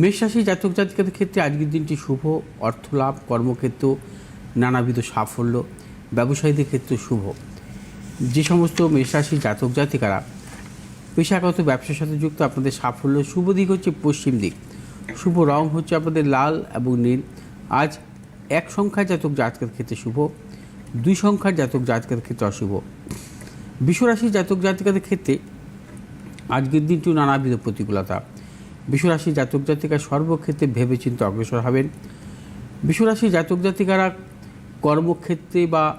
মেষরাশি জাতক জাতিকাদের ক্ষেত্রে আজকের দিনটি শুভ, অর্থলাভ কর্মক্ষেত্র নানাবিধ সাফল্য, ব্যবসায়ীদের ক্ষেত্রে শুভ। যে সমস্ত মেষরাশি জাতক জাতিকারা পেশাগত ব্যবসার সাথে যুক্ত, আপনাদের সাফল্য শুভ দিক হচ্ছে পশ্চিম দিক। শুভ রং হচ্ছে আপনাদের লাল এবং নীল। আজ এক সংখ্যার জাতক জাতকের ক্ষেত্রে শুভ, দুই সংখ্যার জাতক জাতকের ক্ষেত্রে অশুভ। বিশ্বরাশি জাতক জাতিকাদের ক্ষেত্রে আজকের দিনটিও নানাবিধ প্রতিকূলতা। বিশ্বরাশি জাতক জাতিকা সর্বক্ষেত্রে ভেবেচিন্তে অগ্রসর হবেন। বিশ্বরাশি জাতক জাতিকারা কর্মক্ষেত্রে বা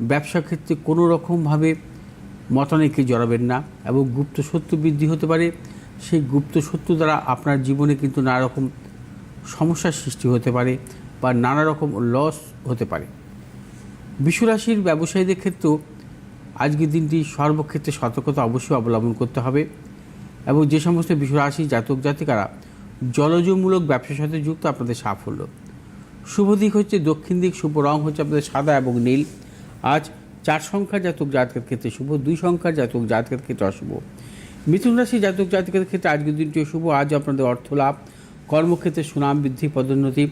ব্যবসা ক্ষেত্রে কোনো রকমভাবে মতানৈক্যে জড়াবেন না এবং গুপ্ত সত্য বৃদ্ধি হতে পারে। সেই গুপ্ত সত্য দ্বারা আপনার জীবনে কিন্তু নানা রকম সমস্যার সৃষ্টি হতে পারে বা নানা রকম লস হতে পারে। বিশ্বরাশির ব্যবসায়ীদের ক্ষেত্রেও আজকের দিনটি সর্বক্ষেত্রে সতর্কতা অবশ্যই অবলম্বন করতে হবে। এবং যে সমস্ত বিশ্বরাশি জাতক জাতিকারা জলজমূলক ব্যবসার সাথে যুক্ত আপনাদের সাফল্য। শুভ দিক হচ্ছে দক্ষিণ দিক, শুভ রং হচ্ছে আপনাদের সাদা এবং নীল। আজ চার সংখ্যার জাতক জাতকের ক্ষেত্রে শুভ, দুই সংখ্যার জাতক জাতকের ক্ষেত্রে অশুভ। মিথুন রাশি জাতক জাতকের ক্ষেত্রে আজকের দিনটিও শুভ আজ আপনাদের অর্থ লাভ কর্মক্ষেত্রে সুনাম বৃদ্ধি, পদোন্নতি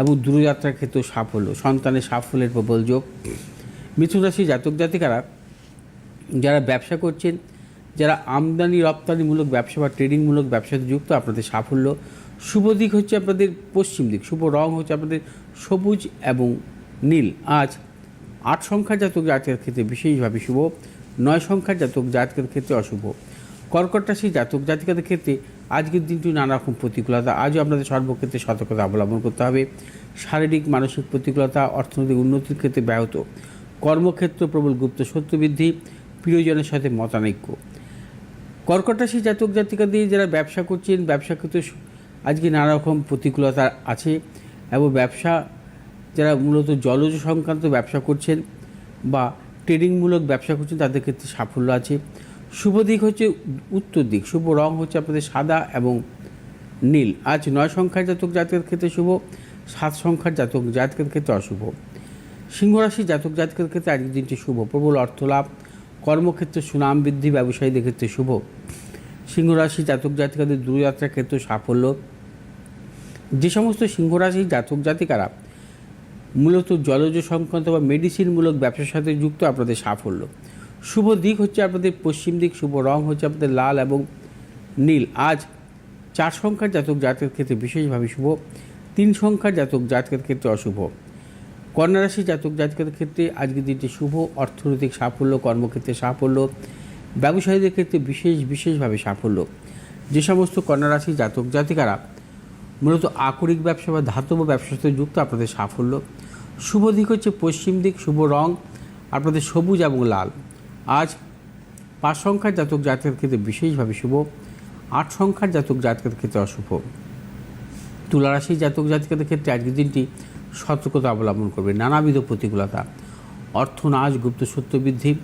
এবং দূরযাত্রার ক্ষেত্রেও সাফল্য, সন্তানের সাফল্যের প্রবল যোগ। মিথুন রাশি জাতক জাতিকারা যারা ব্যবসা করছেন যারা আমদানি, রপ্তানিমূলক ব্যবসা বা ট্রেডিংমূলক ব্যবসাতে যুক্ত, আপনাদের সাফল্য। শুভ দিক হচ্ছে আপনাদের পশ্চিম দিক, শুভ রং হচ্ছে আপনাদের সবুজ এবং নীল। আজ আট সংখ্যার জাতক জাতকের ক্ষেত্রে বিশেষভাবে শুভ, নয় সংখ্যার জাতক জাতকের ক্ষেত্রে অশুভ। কর্কট রাশি জাতক জাতিকাদের ক্ষেত্রে আজকের দিনটি নানা রকম প্রতিকূলতা। আজও আপনাদের সর্বক্ষেত্রে সতর্কতা অবলম্বন করতে হবে। শারীরিক, মানসিক প্রতিকূলতা, অর্থনৈতিক উন্নতির ক্ষেত্রে ব্যাহত। কর্মক্ষেত্র প্রবল গুপ্ত সত্য বৃদ্ধি প্রিয়জনের সাথে মতানৈক্য। কর্কট রাশি জাতক জাতিকাদের যারা ব্যবসা করছেন ব্যবসা ক্ষেত্রে আজকে নানা রকম প্রতিকূলতা আছে এবং ব্যবসা, যারা মূলত জলজ সংক্রান্ত ব্যবসা করছেন বা ট্রেডিংমূলক ব্যবসা করছেন, তাদের ক্ষেত্রে সাফল্য আছে। শুভ দিক হচ্ছে উত্তর দিক, শুভ রং হচ্ছে আপনাদের সাদা এবং নীল। আজ নয় সংখ্যার জাতক জাতকের ক্ষেত্রে শুভ, সাত সংখ্যার জাতক জাতকের ক্ষেত্রে অশুভ। সিংহরাশি জাতক জাতকের ক্ষেত্রে আজকের দিনটি শুভ। প্রবল অর্থ লাভ কর্মক্ষেত্রে সুনাম বৃদ্ধি, ব্যবসায়ীদের ক্ষেত্রে শুভ। সিংহরাশি জাতক জাতিকাদের দূরযাত্রার ক্ষেত্রে সাফল্য। যে সমস্ত সিংহরাশি জাতক জাতিকারা মূলত জলজ সংক্রান্ত বা মেডিসিনমূলক ব্যবসার সাথে যুক্ত, আপনাদের সাফল্য। শুভ দিক হচ্ছে আপনাদের পশ্চিম দিক, শুভ রং হচ্ছে আপনাদের লাল এবং নীল। আজ চার সংখ্যার জাতক জাতকের ক্ষেত্রে বিশেষভাবে শুভ, তিন সংখ্যার জাতক জাতকের ক্ষেত্রে অশুভ। কন্যারাশি জাতক জাতকের ক্ষেত্রে আজকের দিনটি শুভ, অর্থনৈতিক সাফল্য, কর্মক্ষেত্রে সাফল্য, ব্যবসায়ীদের ক্ষেত্রে বিশেষ, বিশেষভাবে সাফল্য। যে সমস্ত কন্যারাশি জাতক জাতিকারা মূলত আকরিক ব্যবসা বা ধাতব ব্যবসার সাথে যুক্ত, আপনাদের সাফল্য। শুভ দিক হচ্ছে পশ্চিম দিক, শুভ রং, আপনাদের সবুজ এবং লাল। আজ পাঁচ সংখ্যার জাতক জাতকের ক্ষেত্রে বিশেষভাবে শুভ, আট সংখ্যার জাতক জাতকের ক্ষেত্রে অশুভ। তুলারাশি জাতক জাতিকাদের ক্ষেত্রে আজকের দিনটি সতর্কতা অবলম্বন করবে, নানাবিধ প্রতিকূলতা। অর্থনাশ গুপ্ত সত্য বৃদ্ধি,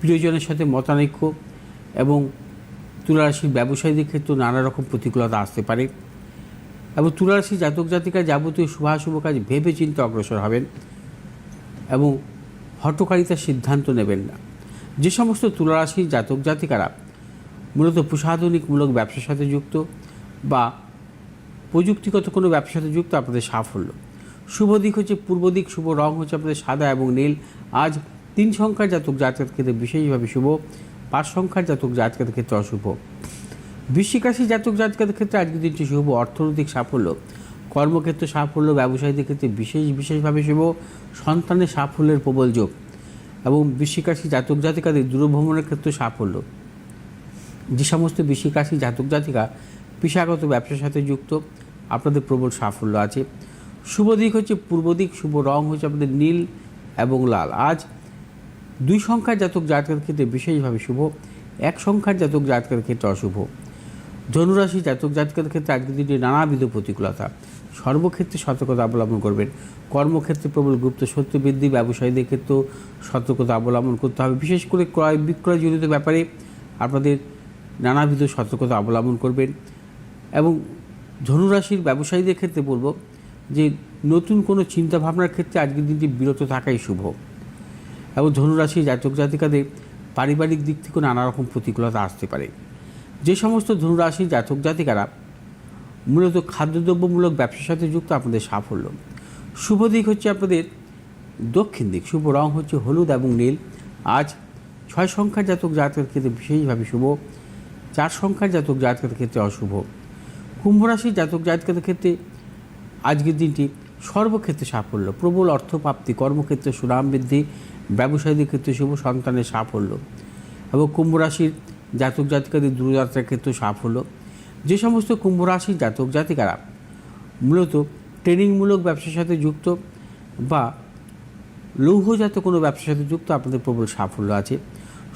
প্রিয়জনের সাথে মতানৈক্য এবং তুলারাশির ব্যবসায়ীদের ক্ষেত্রেও নানা রকম প্রতিকূলতা আসতে পারে এবং তুলারাশি জাতক জাতিকা যাবতীয় শুভাশুভ কাজ ভেবে চিন্তে অগ্রসর হবেন এবং হটকারিতার সিদ্ধান্ত নেবেন না। যে সমস্ত তুলারাশির জাতক জাতিকারা মূলত প্রসাধনিকমূলক ব্যবসার সাথে যুক্ত বা প্রযুক্তিগত কোনো ব্যবসার সাথে যুক্ত আপনাদের সাফল্য। শুভ দিক হচ্ছে পূর্ব দিক, শুভ রং হচ্ছে আপনাদের সাদা এবং নীল। আজ তিন সংখ্যার জাতক জাতকের ক্ষেত্রে বিশেষভাবে শুভ, পাঁচ সংখ্যার জাতক জাতকের ক্ষেত্রে অশুভ। বৃশ্চিক রাশি জাতক জাতকের ক্ষেত্রে আজকের দিনটি শুভ, অর্থনৈতিক সাফল্য। কর্মক্ষেত্রে সাফল্য, ব্যবসায়ীদের ক্ষেত্রে বিশেষ বিশেষভাবে শুভ, সন্তানের সাফল্যের প্রবল যোগ। এবং বৃশ্চিক রাশি জাতক জাতিকাদের দূরভ্রমণের ক্ষেত্রে সাফল্য। যে সমস্ত বৃশ্চিক রাশি জাতক জাতিকা পেশাগত ব্যবসার সাথে যুক্ত, আপনাদের প্রবল সাফল্য আছে। শুভ দিক হচ্ছে পূর্ব দিক, শুভ রং হচ্ছে আপনাদের নীল এবং লাল। আজ দুই সংখ্যার জাতক জাতকের ক্ষেত্রে বিশেষভাবে শুভ, এক সংখ্যার জাতক জাতকের ক্ষেত্রে অশুভ। ধনুরাশি জাতক জাতকের ক্ষেত্রে আজকের দিনটি নানাবিধ প্রতিকূলতা। সর্বক্ষেত্রে সতর্কতা অবলম্বন করবেন। কর্মক্ষেত্রে প্রবল গুপ্ত সত্য বৃদ্ধি, ব্যবসায়ীদের ক্ষেত্রেও সতর্কতা অবলম্বন করতে হবে। বিশেষ করে ক্রয় বিক্রয় জনিত ব্যাপারে আপনাদের নানাবিধ সতর্কতা অবলম্বন করবেন। এবং ধনুরাশির ব্যবসায়ীদের ক্ষেত্রে বলব যে নতুন কোনো চিন্তাভাবনার ক্ষেত্রে আজকের দিনটি বিরত থাকাই শুভ। এবং ধনুরাশি জাতক জাতিকাদের পারিবারিক দিক থেকে নানা রকম প্রতিকূলতা আসতে পারে। যে সমস্ত ধনুরাশি জাতক জাতিকারা মূলত খাদ্যদ্রব্যমূলক ব্যবসার সাথে যুক্ত আপনাদের সাফল্য। শুভ দিক হচ্ছে আপনাদের দক্ষিণ দিক, শুভ রং হচ্ছে হলুদ এবং নীল। আজ ছয় সংখ্যার জাতক জাতকের ক্ষেত্রে বিশেষভাবে শুভ, চার সংখ্যার জাতক জাতকের ক্ষেত্রে অশুভ। কুম্ভ রাশির জাতক জাতকের ক্ষেত্রে আজকের দিনটি সর্বক্ষেত্রে সাফল্য, প্রবল অর্থপ্রাপ্তি, কর্মক্ষেত্রে সুনাম বৃদ্ধি, ব্যবসায়ীদের ক্ষেত্রে শুভ সন্তানের সাফল্য এবং কুম্ভ রাশির জাতক জাতিকাদের দূরযাত্রার ক্ষেত্রে সাফল্য। যে সমস্ত কুম্ভ রাশির জাতক জাতিকারা মূলত ট্রেনিংমূলক ব্যবসার সাথে যুক্ত বা লৌহজাত কোনো ব্যবসার সাথে যুক্ত, আপনাদের প্রবল সাফল্য আছে।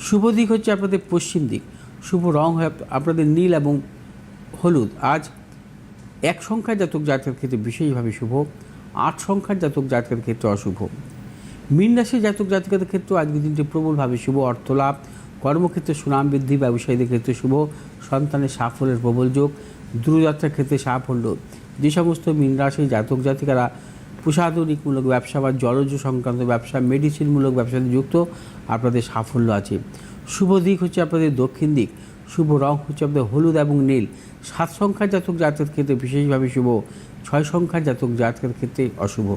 শুভ দিক হচ্ছে আপনাদের পশ্চিম দিক। শুভ রং হয় আপনাদের নীল এবং হলুদ। আজ এক সংখ্যার জাতক জাতকের ক্ষেত্রে বিশেষভাবে শুভ, আট সংখ্যার জাতক জাতকের ক্ষেত্রে অশুভ। মীন রাশির জাতক জাতিকাদের ক্ষেত্রে আজকের দিনটি প্রবলভাবে শুভ অর্থ লাভ কর্মক্ষেত্রে সুনাম বৃদ্ধি, ব্যবসায়ীদের ক্ষেত্রে শুভ, সন্তানের সাফল্যের প্রবল যোগ, দূরযাত্রার ক্ষেত্রে সাফল্য। যে সমস্ত মীন রাশির জাতক জাতিকারা প্রসাধনিকমূলক ব্যবসা বা জলজ সংক্রান্ত ব্যবসা, মেডিসিনমূলক ব্যবসাতে যুক্ত, আপনাদের সাফল্য আছে। শুভ দিক হচ্ছে আপনাদের দক্ষিণ দিক। শুভ রং হচ্ছে আপনাদের হলুদ এবং নীল। সাত সংখ্যার জাতক জাতকের ক্ষেত্রে বিশেষভাবে শুভ, ছয় সংখ্যার জাতক জাতকের ক্ষেত্রে অশুভ।